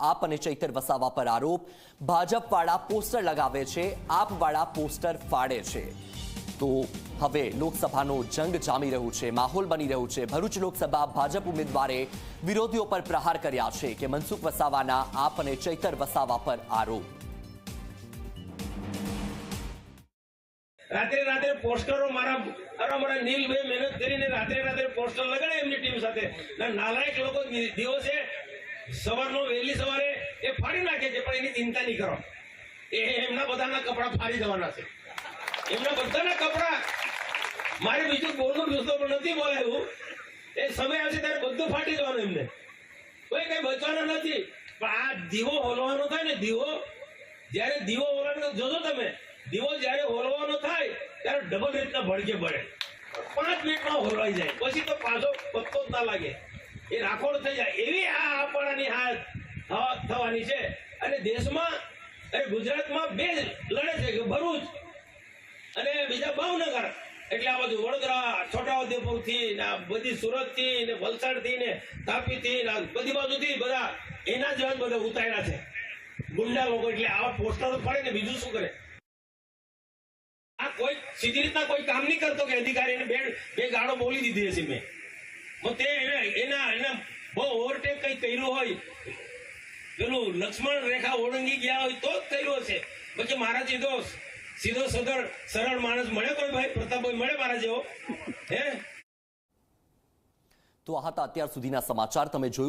આપ અને ચૈતર વસાવા પર આરોપ. ભાજપવાળા પોસ્ટર લગાવે છે, આપવાળા પોસ્ટર ફાડે છે. તો હવે લોકસભાનો જંગ જામી રહ્યું છે, માહોલ બની રહ્યું છે. ભરૂચ લોકસભા ભાજપ ઉમેદવારે વિરોધીઓ પર પ્રહાર કર્યા છે કે મનસુખ વસાવાના આપ અને ચૈતર વસાવા પર આરોપ. રાત્રે રાત્રે પોસ્ટરો મારા મારા મારા નીલભાઈ મહેનત કરીને રાત્રે રાત્રે પોસ્ટર લગાડે એમની ટીમ સાથે. નાલાયક લોકો દિવસે સવારનો વહેલી સવારે એ ફાડી નાખે છે, પણ એની ચિંતા નહીં કરો. એ એમના બધાના કપડા ફાડી જવાના છે. એમના બધાના કપડા મારે બીજું બોલવું જોતો પણ નથી બોલાયું. એ સમય આવશે ત્યારે બધું ફાટી જવાનું એમને. કોઈ કઈ બચવાના નથી. પણ આ દીવો હોલવાનો થાય ને, દીવો, જ્યારે દીવો હોલવાનો, જોજો તમે, દીવો જ્યારે હોલવાનો થાય, ત્યારે ડબલ રીતના ભડકે ભળે પાંચ મિનિટમાં હોલવાઈ જાય. પછી તો પાછો પત્તો ના લાગે. એ રાખોડ થઈ જાય. એવી થવાની છે. અને દેશમાં ગુજરાતમાં બે લડે છે કે ભરૂચ અને બીજા ભાવનગર. એટલે આ બધું વડોદરા છોટાઉદેપુરથી ને આ બધી સુરતથી ને વલસાડથી ને તાપી થી ને બધી બાજુથી બધા એના જ બધા ઉતાર્યા છે. ગુંડા લોકો, એટલે આવા પોસ્ટરો પડે ને, બીજું શું કરે? આ કોઈ સીધી રીતના કોઈ કામ નહીં કરતો કે અધિકારીને બે બે ગાડો બોલી દીધી હશે મેં. તે એને, એના એના બહુ ઓવરટેક કઈ કર્યું હોય પેલું લક્ષ્મણ રેખા ઓળંગી ગયા હોય તો જ કર્યું હશે બાકી મારા સીધો સીધો સદર સરળ માણસ મળે કોઈ ભાઈ? પ્રતાપભાઈ મળે મારા જેવો? હે? તો આ હતા અત્યાર સુધીના સમાચાર. તમે જોયું